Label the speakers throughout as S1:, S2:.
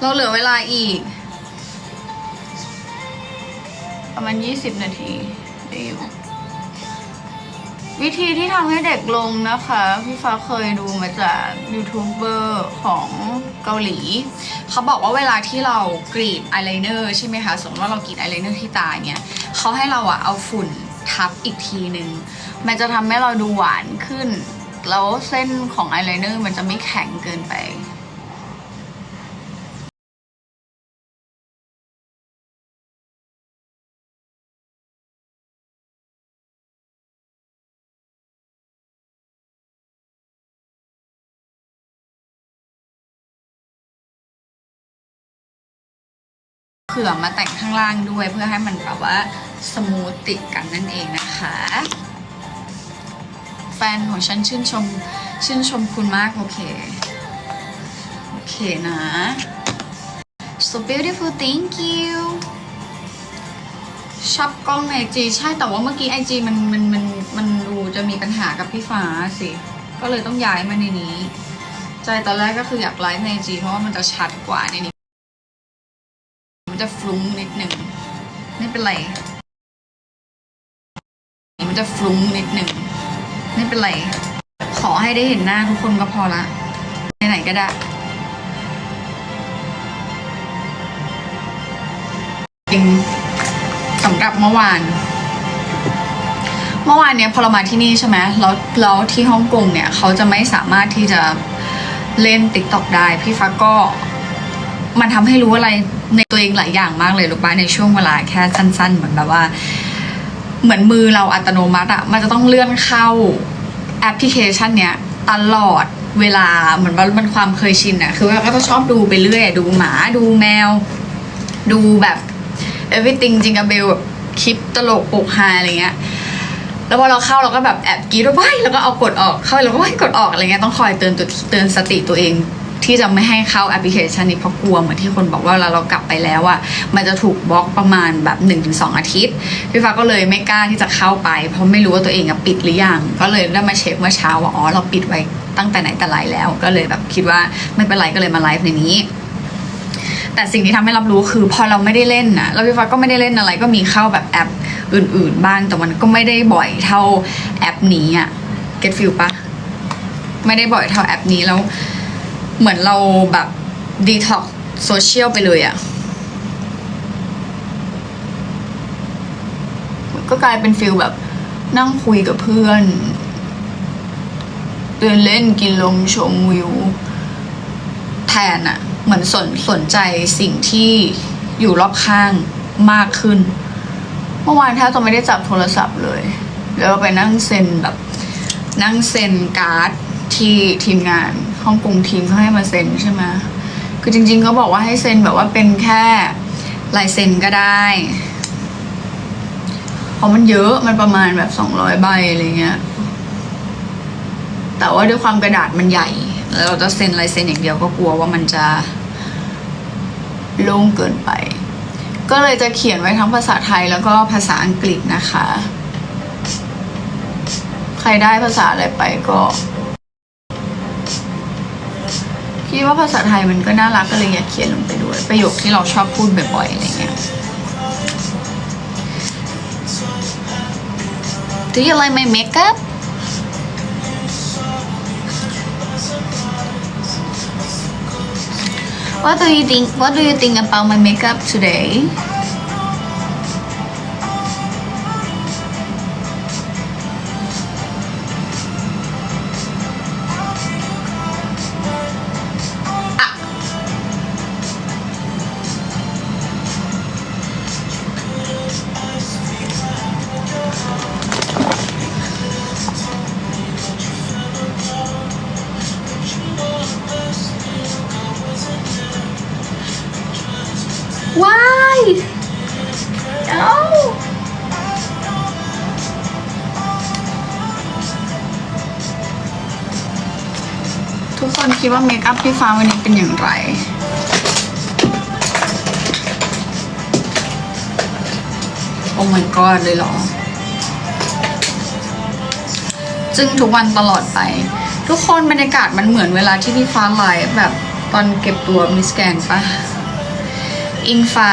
S1: เราเหลือเวลาอีก ประมาณ 20 นาทีได้อยู่ วิธีที่ทำให้เด็กลงนะคะ พี่ฟ้าเคยดูมาจากยูทูบเบอร์ของเกาหลี เขาบอกว่าเวลาที่เรากรีดอายไลเนอร์ใช่ไหมคะ สมมติว่าเรากรีดอายไลเนอร์ที่ตาเนี่ยเขาให้เราอะเอาฝุ่นทับอีกทีหนึ่งมันจะทำให้เราดูหวานขึ้น แล้วเส้นของอายไลเนอร์มันจะไม่แข็งเกินไป ผื่อมาแต่งข้างล่างด้วยเพื่อให้มันแบบว่าสมูทติดกันนั่นเองนะคะ แฟนของฉันชื่นชมชื่นชมคุณมาก โอเค โอเคนะ so beautiful thank you ชอบกล้องในไอจีใช่แต่ว่าเมื่อกี้ไอจีมันมันมันมันดูจะมีปัญหากับพี่ฟ้าสิ ก็เลยต้องย้ายมาในนี้ ใจตอนแรกก็คืออยากไลฟ์ในไอจีเพราะว่ามันจะชัดกว่าในนี้ มันจะฟลุ้งนิดหนึ่งไม่เป็นไร มันจะฟลุ้งนิดหนึ่งไม่เป็นไร ขอให้ได้เห็นหน้าทุกคนก็พอละไหนๆก็ได้จริงสำหรับเมื่อวาน เมื่อวานเนี้ยพอเรามาที่นี่ใช่ไหมแล้วแล้วที่ฮ่องกงเนี่ยเขาจะไม่สามารถที่จะเล่นติ๊กต็อกได้ พี่ฟ้าก็มันทำให้รู้อะไร ในตัวเองหลายอย่างมากเลยลูกป้าในช่วงเวลาแค่สั้น ๆ เหมือนแบบว่า เหมือนมือเราอัตโนมัติอะมันจะต้องเลื่อนเข้าแอปพลิเคชันเนี้ยตลอดเวลาเหมือนว่ามันความเคยชินอะคือว่าก็จะชอบดูไปเรื่อยดูหมาดูแมว ดูแบบ everything จริงกับเบลแบบคลิปตลกปกฮาอะไรเงี้ยแล้วพอเราเข้าเราก็แบบแอบกรีดว่าว้ายแล้วก็เอากดออกเข้าแล้วก็กดออกอะไรเงี้ยต้องคอยเตือนตัวเตือนสติตัวเอง ที่จะไม่ให้เข้าแอปพลิเคชันนี้เพราะกลัวเหมือนที่คนบอกว่าเวลาเรากลับไปแล้วอะมันจะถูกบล็อกประมาณแบบ1นถึงสอาทิตย์พี่ฟ้าก็เลยไม่กล้าที่จะเข้าไป เพราะไม่รู้ว่าตัวเองอะปิดหรือยังก็เลยได้มาเช็คเมื่อเช้าว่าอ๋อเราปิดไว้ตั้งแต่ไหนแต่ไรแล้ว ก็เลยแบบคิดว่าไม่เป็นไรก็เลยมาไลฟ์ในนี้แต่สิ่งที่ทำให้รับรู้คือพอเราไม่ได้เล่นนะแล้วพี่ฟ้าก็ไม่ได้เล่นอะไรก็มีเข้าแบบแอปอื่น ๆ บ้างแต่มันก็ไม่ได้บ่อยเท่าแอปนี้อะ get feel ปะไม่ได้บ่อยเท่าแอปนี้แล้ว เหมือนเราแบบดีท็อกโซเชียลไปเลยอะก็กลายเป็นฟิลแบบนั่งคุยกับเพื่อน เดินเล่นกินลมชมวิว แทนอะเหมือนสนสนใจสิ่งที่อยู่รอบข้างมากขึ้น เมื่อวานแทบจะไม่ได้จับโทรศัพท์เลย แล้วไปนั่งเซ็นแบบ นั่งเซ็นการ์ด ที่ทีมงานฮ่องกงทีมเขาให้มาเซ็นใช่ไหมคือจริงๆเขาบอกว่าให้เซ็นแบบว่าเป็นแค่ลายเซ็นก็ได้เพราะมันเยอะมันประมาณแบบสองร้อยใบอะไรเงี้ย แต่ว่าด้วยความกระดาษมันใหญ่แล้วเราจะเซ็นลายเซ็นอย่างเดียวก็กลัวว่ามันจะโล่งเกินไป ก็เลยจะเขียนไว้ทั้งภาษาไทยแล้วก็ภาษาอังกฤษนะคะ ใครได้ภาษาอะไรไปก็ คิดว่าภาษาไทยมันก็น่ารักก็เลยอยากเขียนลงไปด้วย ประโยคที่เราชอบพูดบ่อยๆอะไรเงี้ย Do you like my makeup? What do you think? What do you think about my makeup today? พี่ฟ้าวันนี้เป็นอย่างไร โอ้ my god เลยเหรอจึงทุกวันตลอดไป ทุกคนบรรยากาศมันเหมือนเวลาที่พี่ฟ้าไลฟ์แบบตอนเก็บตัวมิสแกนปะอิงฟ้า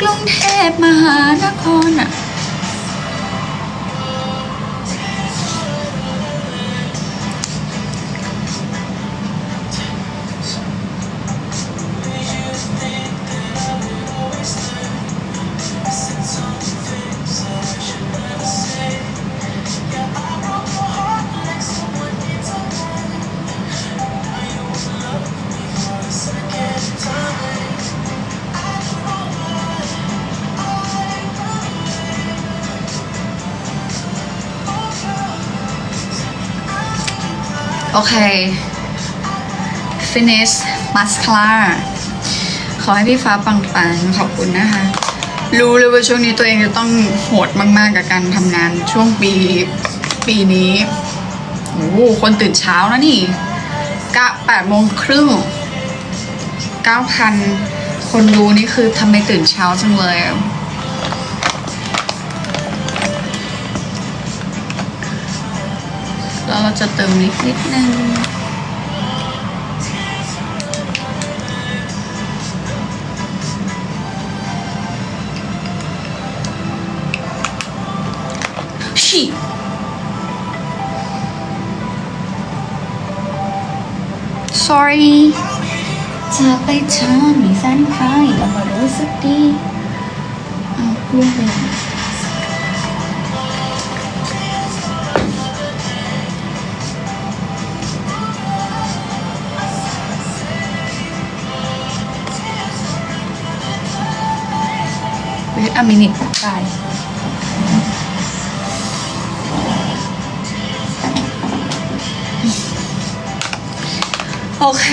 S1: กรุงเทพมหานครอะ finish mascara ขอให้พี่ฟ้าปังๆ ขอบคุณนะคะ รู้เลยว่าช่วงนี้ตัวเองจะต้องโหดมากๆกับการทำงานช่วงปีปีนี้โอ้คนตื่นเช้านะนี่กะแปดโมงครึ่งเก้าพันคนดูนี่คือทำไมตื่นเช้าจังเลยแล้วเราจะเติมนิดนิดนึง sorry จะไปเธอมีแฟนใครแล้วมารู้สึกดีอ้าวล่วงไปแล้วเวทอะมินิตตาย โอเค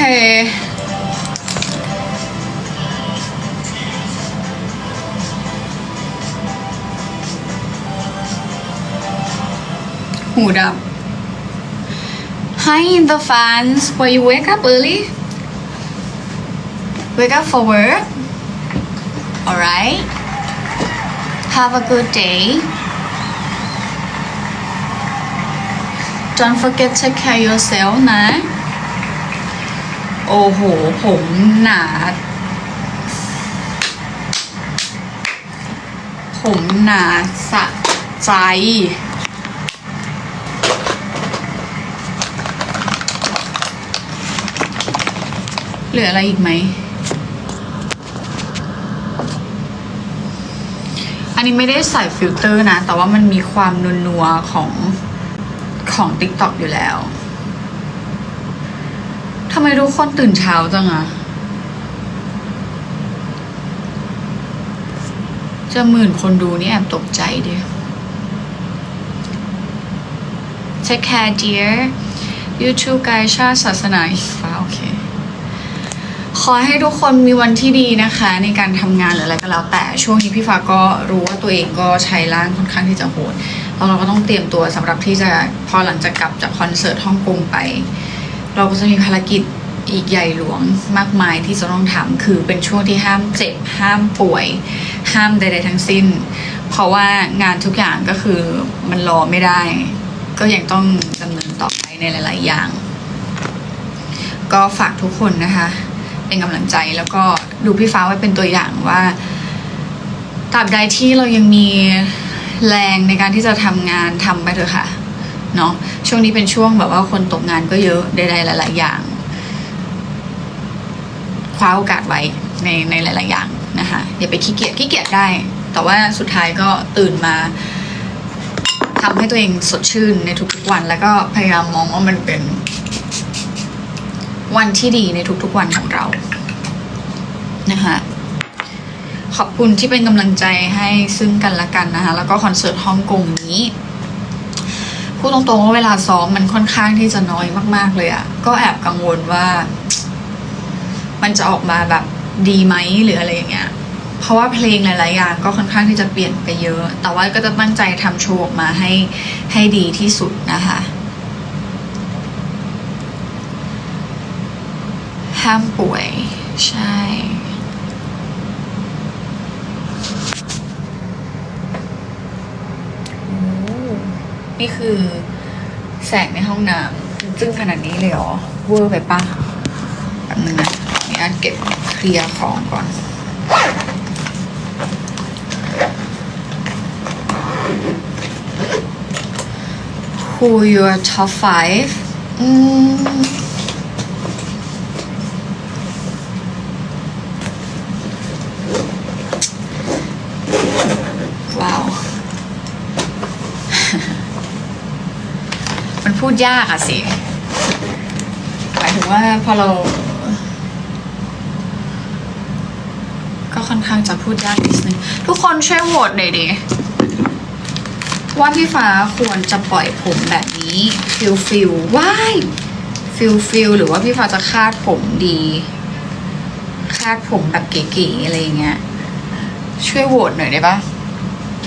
S1: หูดับ Hi in the fans where you wake up early wake up for work alright have a good day don't forget to take care yourself นะ โอ้โห ผมหนา ผมหนาสะใจเหลืออะไรอีกไหม อันนี้ไม่ได้ใส่ฟิลเตอร์นะ แต่ว่ามันมีความนัวๆของของ TikTok อยู่แล้วำไมทุกคนตื่นเช้าจังอะจะหมื่นคนดูนี่แอบตกใจดิ Take care dear YouTube กายชาติศาสนาอีกฟ้าโอเค ขอให้ทุกคนมีวันที่ดีนะคะ ในการทำงานหรืออะไรก็แล้ว แต่ช่วงนี้พี่ฟ้าก็รู้ว่าตัวเองก็ใช้ร่างค่อนข้างที่จะโหดแล้วเราก็ต้องเตรียมตัวสำหรับที่จะพอหลังจากกลับจากคอนเสิร์ตฮ่องกงไป เราก็จะมีภารกิจอีกใหญ่หลวงมากมายที่จะต้องทำคือเป็นช่วงที่ห้ามเจ็บ ห้ามป่วย ห้ามใด ๆ ทั้งสิ้น เพราะว่างานทุกอย่างก็คือมันรอไม่ได้ ก็ยังต้องดำเนินต่อไปในหลาย ๆ อย่าง ก็ฝากทุกคนนะคะ เป็นกำลังใจแล้วก็ดูพี่ฟ้าไว้เป็นตัวอย่างว่าตราบใดที่เรายังมีแรงในการที่จะทำงานทำไปเถอะค่ะ เนาะช่วงนี้เป็นช่วงแบบว่าคนตกงานก็เยอะใดๆหลาย ๆ อย่างคว้าโอกาสไว้ในในหลาย ๆ อย่างนะคะอย่าไปขี้เกียจขี้เกียจได้ แต่ว่าสุดท้ายก็ตื่นมาทำให้ตัวเองสดชื่นในทุกๆวัน แล้วก็พยายามมองว่ามันเป็น วันที่ดีในทุกๆวันของเรานะคะขอบคุณที่เป็นกำลังใจให้ซึ่งกันและกันนะคะ แล้วก็คอนเสิร์ตฮ่องกงนี้ พูดตรงๆว่าเวลาซ้อมมันค่อนข้างที่จะน้อยมาก ๆ เลยอะ่ะก็แอบกังวลว่า มันจะออกมาแบบดีไหมหรืออะไรอย่างเงี้ย เพราะว่าเพลงหลายๆอย่างก็ค่อนข้างที่จะเปลี่ยนไปเยอะ แต่ว่าก็จะตั้งใจทำโชว์ออกมาให้ให้ดีที่สุดนะคะห้ามป่วย ใช่ นี่คือแสงในห้องน้ำจึ้งขนาดนี้เลยเหรอ เวอร์ไปปะแบบนึงนะนี่อาจเก็บเคลียร์ของก่อน Who your top five อืม ว้าว มันพูด ยากอะสิหมายถึงว่าพอเรา ก็ค่อนข้างจะพูดยากนิดนึงทุกคนช่วยโหวตหน่อยดิว่าพี่ฟ้าควรจะปล่อยผมแบบนี้ ฟิลฟิลว้ายฟิลฟิลหรือว่าพี่ฟ้าจะคาดผมดี คาดผมแบบเก๋ๆอะไรเงี้ย ช่วยโหวตหน่อยได้ปะ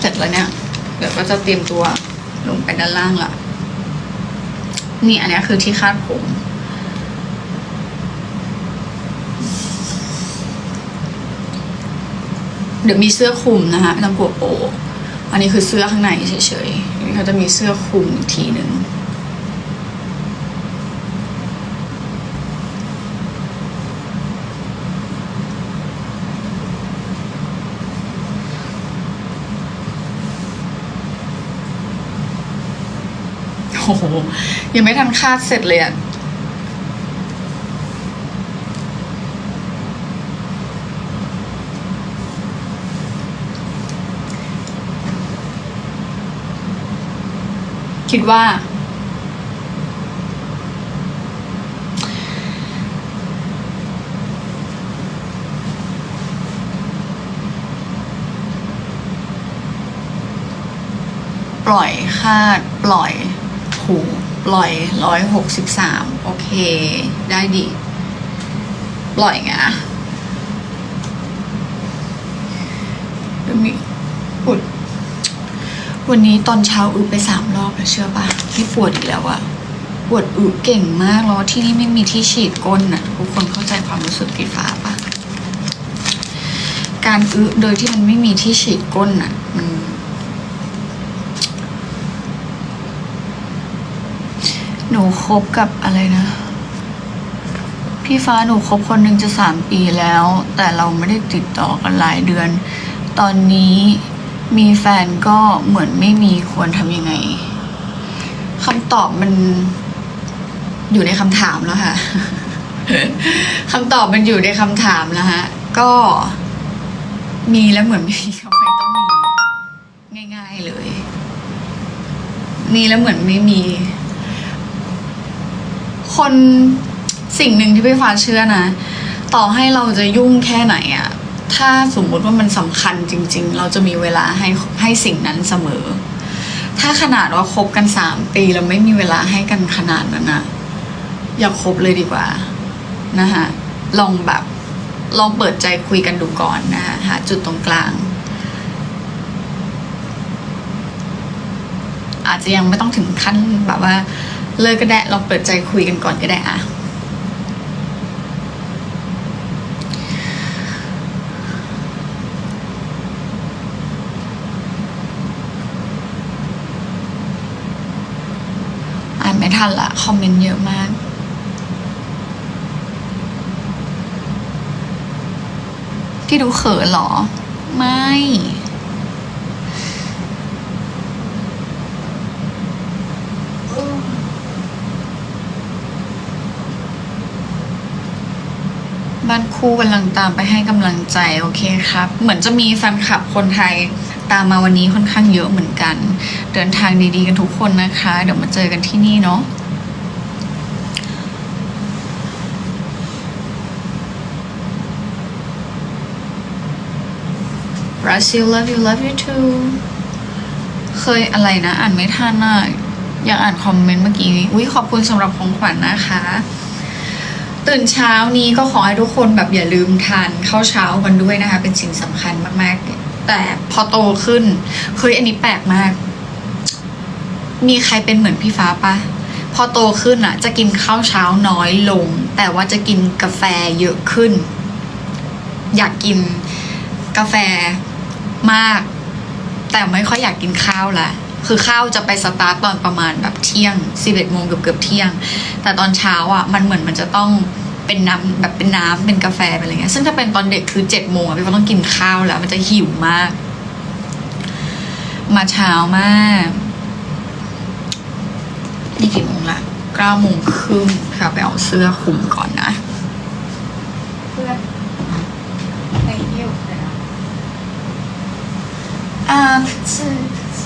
S1: เสร็จแล้วเนี่ย เดี๋ยวก็จะเตรียมตัวลงไปด้านล่างละ นี่อันนี้คือที่คาดผม เดี๋ยวมีเสื้อคลุมนะคะไม่ต้องกลัวโป อันนี้คือเสื้อข้างในเฉยๆนี่เขาจะมีเสื้อคลุมอีกทีหนึ่ง อ้โหยังไม่ทันคาดเสร็จเลยอะคิดว่า ปล่อยคาดปล่อย หูปล่อยร้อยหกสิบสามโอเค ได้ดิปล่อยไงเดี๋ยวมีปวดวันนี้ตอนเช้าอึไปสามรอบแล้วเชื่อปะที่ปวดอีกแล้วอะปวดอึเก่งมากแล้วที่นี่ไม่มีที่ฉีดก้นนะทุกคนเข้าใจความรู้สึกพี่ฟ้าปะการอึโดยที่มันไม่มีที่ฉีดก้นน่ะมัน หนูคบกับอะไรนะ พี่ฟ้าหนูคบคนหนึ่งจะสามปีแล้ว แต่เราไม่ได้ติดต่อกันหลายเดือน ตอนนี้มีแฟนก็เหมือนไม่มีควรทำยังไงคำตอบมันอยู่ในคำถามแล้วค่ะคำตอบมันอยู่ในคำถามแล้วฮะ ก็มีแล้วเหมือนไม่มีก็ไมต้องมี ง่าย ๆเลย มีแล้วเหมือนไม่มี คนสิ่งหนึ่งที่พี่ฟ้าเชื่อนะ ต่อให้เราจะยุ่งแค่ไหนอะถ้าสมมุติว่ามันสำคัญจริง ๆ เราจะมีเวลาให้ให้สิ่งนั้นเสมอ ถ้าขนาดว่าคบกันสามปีแล้วไม่มีเวลาให้กันขนาดนั้นอะอย่าคบเลยดีกว่านะคะลองแบบลองเปิดใจคุยกันดูก่อนนะคะหาจุดตรงกลาง อาจจะยังไม่ต้องถึงขั้นแบบว่า เลิกก็ได้ลองเปิดใจคุยกันก่อนก็ได้อะอ่านไม่ทันละคอมเมนต์เยอะมากที่ดูเขินเหรอ ไม่ บ้านคู่กำลังตามไปให้กำลังใจโอเคครับ เหมือนจะมีแฟนคลับคนไทยตามมาวันนี้ค่อนข้างเยอะเหมือนกัน เดินทางดีๆกันทุกคนนะคะ เดี๋ยวมาเจอกันที่นี่เนาะ Brazil love you love you too เคยอะไรนะ อ่านไม่ทันอะอยากอ่านคอมเมนต์เมื่อกี้อุ้ยขอบคุณสำหรับของขวัญนะคะ ตื่นเช้านี้ก็ขอให้ทุกคนแบบอย่าลืมทานข้าวเช้ากันด้วยนะคะ เป็นสิ่งสำคัญมากๆ แต่พอโตขึ้นเฮ้ยอันนี้แปลกมาก มีใครเป็นเหมือนพี่ฟ้าปะพอโตขึ้นอะ จะกินข้าวเช้าน้อยลง แต่ว่าจะกินกาแฟเยอะขึ้น อยากกินกาแฟมาก แต่ไม่ค่อยอยากกินข้าวละ คือข้าวจะไปสตาร์ตตอนประมาณแบบเที่ยง11โมงเกือบเกือบๆเที่ยง แต่ตอนเช้าอะมันเหมือนมันจะต้องเป็นน้ำแบบเป็นน้ำเป็นกาแฟเป็นอะไรเงี้ยซึ่งถ้าเป็นตอนเด็กคือเจ็ดโมงอะพี่ฟ้าต้องกินข้าวแล้ว มันจะหิวมาก มาเช้ามากนี่กี่โมงละเก้าโมงครึ่งค่ะไปเอาเสื้อคลุมก่อนนะเพื่อน thank you อ่า是是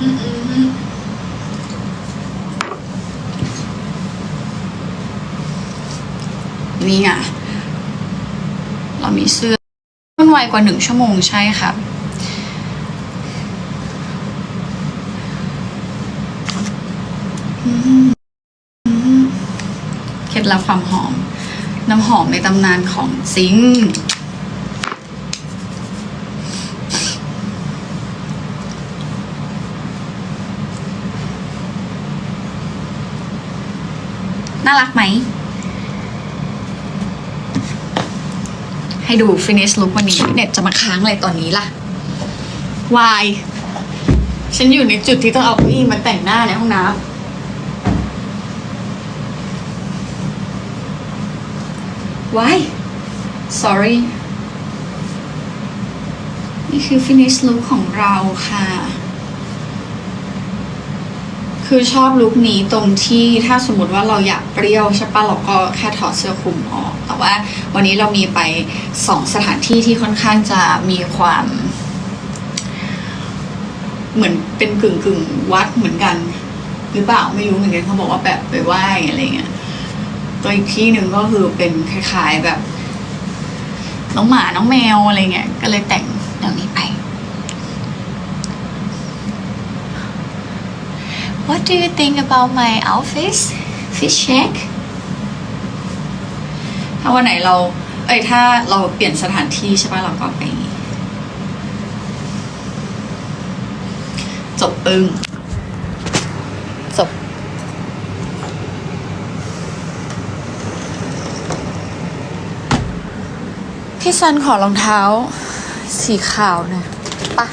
S1: อืมอืมอืม นี่ไงเรามีเสื้อมันไวกว่าหนึ่งชั่วโมงใช่ครับเคล็ดลับความหอม น้ำหอมในตำนานของซิงน่ารักไหม ให้ดู finish look วันนี้เน็ตจะมาค้างอะไรตอนนี้ล่ะวายฉันอยู่ในจุดที่ต้องเอาอี้มาแต่งหน้าในห้องน้ำวาย sorry นี่คือ finish look ของเราค่ะ คือชอบลุคนี้ตรงที่ถ้าสมมติว่าเราอยากเปรี้ยวใช่ปะเราก็แค่ถอดเสื้อคลุมออก แต่ว่าวันนี้เรามีไปสองสถานที่ที่ค่อนข้างจะมีความ เหมือนเป็นกึ่งกึ่งวัดเหมือนกัน หรือเปล่าไม่รู้เหมือนกันเขาบอกว่าแบบไปไหว้อะไรเงี้ยตัวอีกที่หนึ่งก็คือเป็นคล้าย ๆแบบ น้องหมาน้องแมวอะไรเงี้ยก็เลยแต่งแนวนี้ไป What do you think about my outfit fish check ถ้าวันไหนเรา เอ้ย ถ้าเราเปลี่ยนสถานที่ใช่ป่ะเราก็ไปจบปึ้งจบ พี่ซันขอรองเท้า สีขาวหนะปะ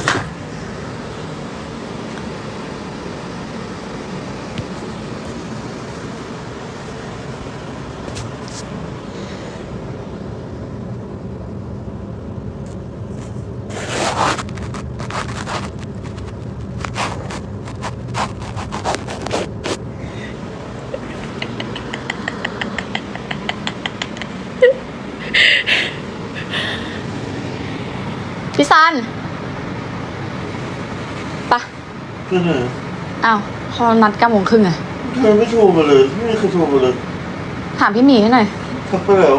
S1: พี่ซันปะ
S2: เพื่อนไหน
S1: อ้าวเขานัดเก้าโมงครึ่งอะ
S2: ทำไมไม่โทรมาเลยไม่มีใครโทรมาเลย
S1: ถามพี่หมีให้หน่อย
S2: ทักไปแล้ว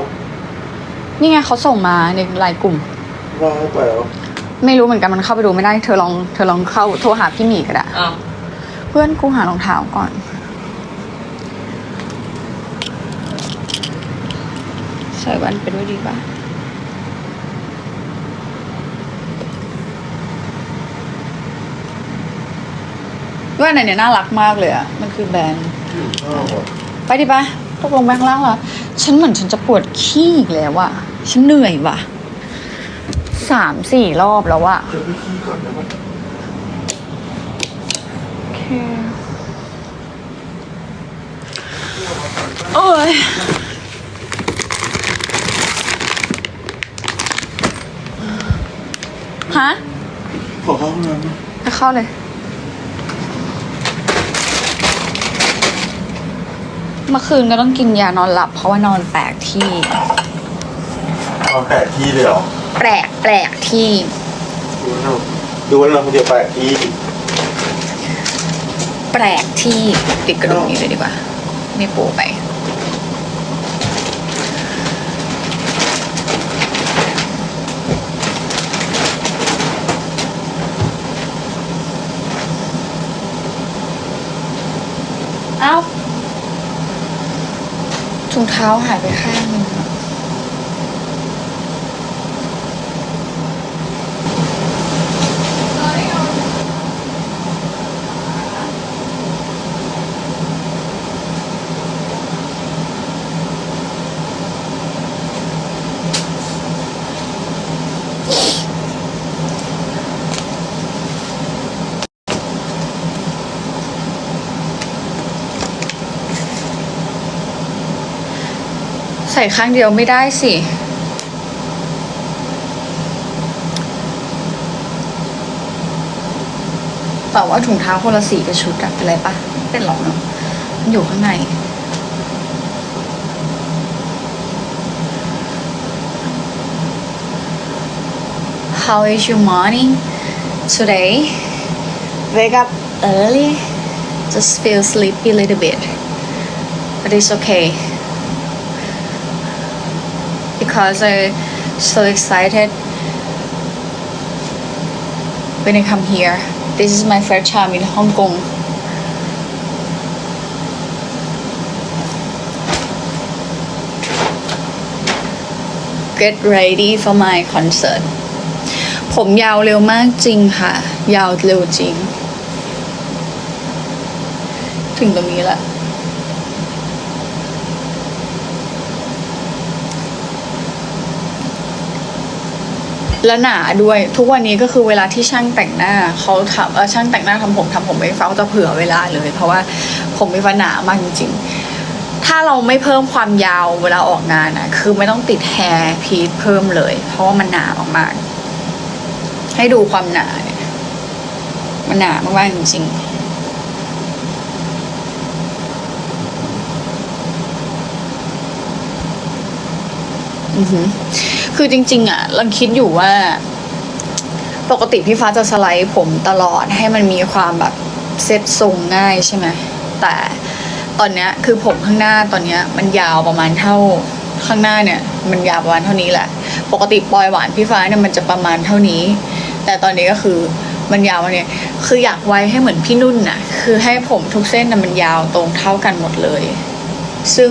S1: นี่ไงเขาส่งมาในไลน์กลุ่ม
S2: ว่าให้ไปแล้ว
S1: ไม่รู้เหมือนกันมันเข้าไปดูไม่ได้เธอลองเธอลองเข้าโทรหาพี่หมีก็ได้
S3: อ้าว
S1: เพื่อนกูหารองเท้าก่อน ใส่แวันไปด้วยดีป่ะ ว่นไหนเนี่ยน่ารักมากเลยอะมันคือแบรนด์
S2: อ้าวอะ
S1: ไปดิปะตกลงไปข้างล่างแล้วฉันเหมือนฉันจะปวดขี้อีกแล้วอะฉันเหนื่อยว่ะสามสี่รอบแล้วอะ
S2: จะไปขี้ก่อนได้ไหม
S1: โอเคโอ้ยฮะ
S2: ขอเข้าห้องน้ำนะ
S1: ไปเข้าเลย มื่อคืนก็ต้องกินยานอนหลับ เพราะว่านอนแปลกที่
S2: ตอนแปดที่เลยเหรอ
S1: แปลกแปลกที่
S2: ดูว่าเราดูว่าเราคนเดียวแปดที่
S1: แปลกที่ปิดกระดุมนี้เลยดีกว่า ไม่โปไป เอ้า ถุงเท้าหายไปข้างหนึง ส่ข้างเดียวไม่ได้สิ แต่ว่าถุงเท้าคนละสีกับชุดอะเป็นไรปะไม่เป็นหรอกเนาะมันอยู่ข้างใน How is your morning today? Wake up early. Just feel sleepy a little bit. But it's okay. Because I'm so excited when I come here. This is my first time in Hong Kong. Get ready for my concert. ผมยาวเร็วมากจริงค่ะ ยาวเร็วจริง ถึงตรงนี้แหละ แล้วหนาด้วยทุกวันนี้ก็คือเวลาที่ช่างแต่งหน้าเขาทำช่างแต่งหน้าทำผมทำผมไม่ฟ้าเขาจะเผื่อเวลาเลย เพราะว่าผมมีฟันหนามากจริงๆ ถ้าเราไม่เพิ่มความยาวเวลาออกงานอะคือไม่ต้องติดแฮร์พีทเพิ่มเลย เพราะว่ามันหนามากๆให้ดูความหนาเนี่ยมันหนามากๆจริงๆอือหือ คือจริง ๆอะเราคิดอยู่ว่า ปกติพี่ฟ้าจะสไลด์ผมตลอดให้มันมีความแบบเซ็ตทรงง่ายใช่ไหมแต่ตอนเนี้ยคือผมข้างหน้าตอนเนี้ยมันยาวประมาณเท่าข้างหน้าเนี่ย มันยาวประมาณเท่านี้แหละ ปกติปลอยหวานพี่ฟ้าเนี่ยมันจะประมาณเท่านี้ แต่ตอนนี้ก็คือมันยาวมาเนี่ยคืออยากไว้ให้เหมือนพี่นุ่นน่ะ คือให้ผมทุกเส้นน่ะมันยาวตรงเท่ากันหมดเลย ซึ่ง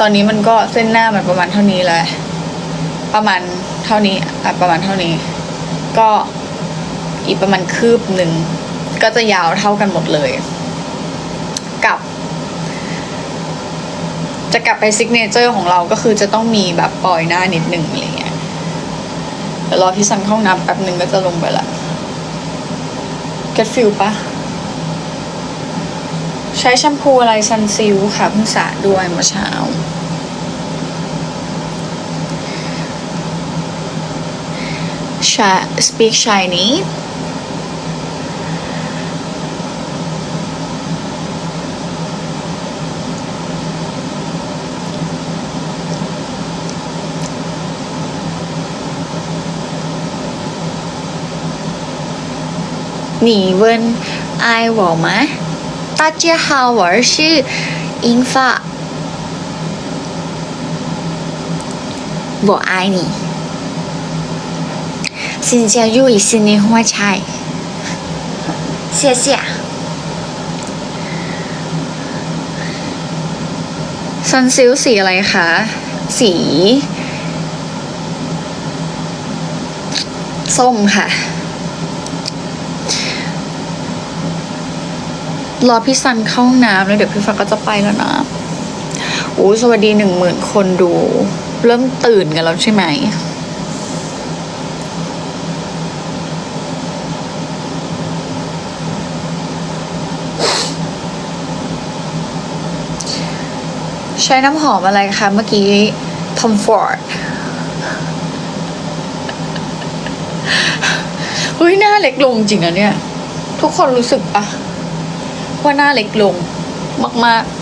S1: ตอนนี้มันก็เส้นหน้ามันประมาณเท่านี้แหละ ประมาณเท่านี้อะประมาณเท่านี้ ก็อีกประมาณคืบหนึ่งก็จะยาวเท่ากันหมดเลย กับ จะกลับไปซิกเนเจอร์ของเราก็คือจะต้องมีแบบปล่อยหน้านิดหนึ่งอะไรเงี้ยเดี๋ยวรอพี่สันเข้าห้องน้ำแป๊บหนึ่งก็จะลงไปละเก็ตฟิลปะใช้แชมพูอะไรซันซิลค่ะเพิ่งสระด้วยเมื่อเช้า speak Chinese. Nì Vân, ai bỏ má? Ta chia hào ở sư Yên Phạm. Bỏ ai nhỉ? สินเจียยู่อีสินหัวใจเสียเสียซันซิลสีอะไรคะ สี ส้มค่ะ รอพี่ซันเข้าน้ำแล้วเดี๋ยวพี่ฟ้าก็จะไปแล้วนะอู้สวัสดีหนึ่งหมื่นคนดู เริ่มตื่นกันแล้วใช่ไหม ใช้น้ำหอมอะไรคะเมื่อกี้ Tom Ford เฮ้ยหน้าเล็กลงจริงอะเนี่ย ทุกคนรู้สึกปะว่าหน้าเล็กลงมากๆ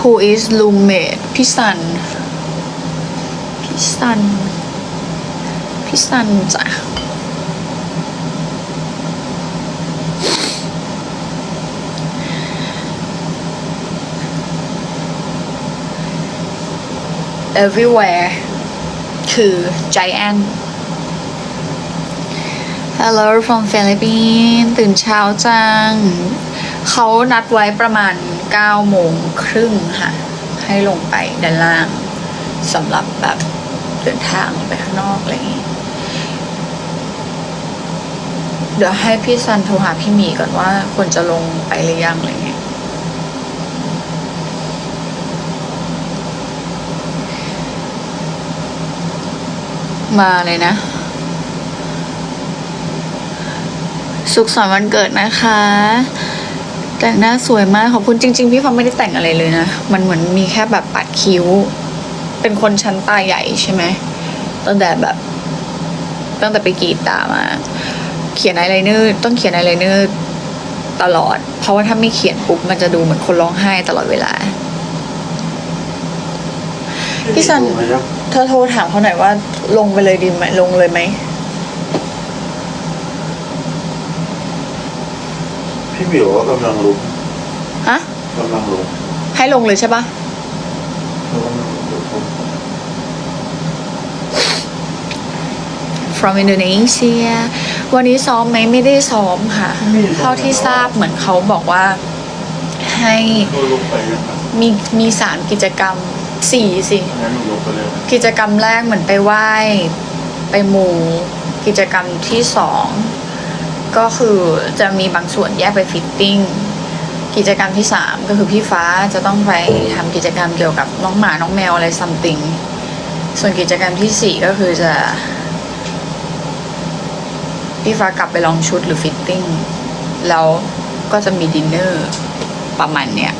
S1: Who is roommate พี่สัน พี่สัน พี่สันจ้ะ everywhere คือ giant Hello from Philippines ตื่นเช้าจัง เขานัดไว้ประมาณ9โมงครึ่งค่ะ ให้ลงไปด้านล่างสำหรับแบบ เดินทางไปข้างนอกอะไรอย่างงี้เดี๋ยวให้พี่ซันโทรหาพี่หมีก่อนว่าควรจะลงไปหรือยังอะไรอย่างี้มาเลยนะ สุขสันต์วันเกิดนะคะ แต่งหน้าสวยมากขอบคุณจริง ๆ พี่ฟังไม่ได้แต่งอะไรเลยนะ มันเหมือนมีแค่แบบปัดคิ้ว เป็นคนชั้นตาใหญ่ใช่ไหมตั้งแต่แบบ ตั้งแต่ไปกรีดตามา เขียนอายไลเนอร์ต้องเขียนอายไลเนอร์ตลอด เพราะว่าถ้าไม่เขียนปุ๊บมันจะดูเหมือนคนร้องไห้ตลอดเวลาพี่ซัน
S2: ดูไหมครับ
S1: เธอโทรถามเขาหน่อยว่า ลงไปเลยดีไหมลงเลยไหม
S2: พี่หมิวว่ากำลังลุก
S1: ฮะ
S2: กำลังลุก
S1: ให้ลงเลยใช่ปะ
S2: กำลังลุก
S1: from Indonesia วันนี้ซ้อมไหมไม่ได้ซ้อมค่ะ เท่าที่ทราบเหมือนเขาบอกว่าให้มีมีสามกิจกรรมสี่สิ
S2: กิ
S1: จกรรมแรกเหมือนไปไหว้ ไปมูกิจกรรมที่สองก็คือจะมีบางส่วนแยกไปฟิตติ้งกิจกรรมที่สามก็คือพี่ฟ้าจะต้องไปทำกิจกรรมเกี่ยวกับน้องหมาน้องแมวอะไรซัมติงส่วนกิจกรรมที่สี่ก็คือจะ พี่ฟ้ากลับไปลองชุดหรือฟิตติ้ง แล้วก็จะมีดินเนอร์ประมาณเนี้ย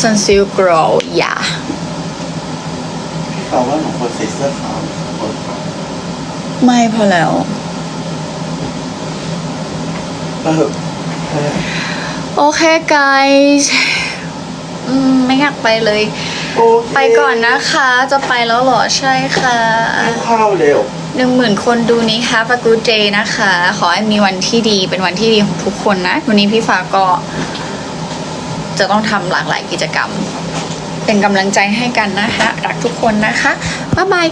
S1: Sun Silk Grow อย่า
S2: พี่ฟ้าว่าหนูควรใส่เสื้อขาวหรือคนขาว
S1: ไม่พอแล้ว
S2: เออเออ
S1: โอเค guys อืมไม่อยากไปเลย
S2: โอเค
S1: ไปก่อนนะคะ จะไปแล้วเหรอ ใช่ค่ะ
S2: ให้ข้าวเร็ว
S1: หนึ่งหมื่นคนดูนี้ Have a good day นะคะ ขอให้มีวันที่ดีเป็นวันที่ดีของทุกคนนะ วันนี้พี่ฟ้าก็ จะต้องทำหลากหลายกิจกรรม เป็นกำลังใจให้กันนะคะ รักทุกคนนะคะ บ๊ายบาย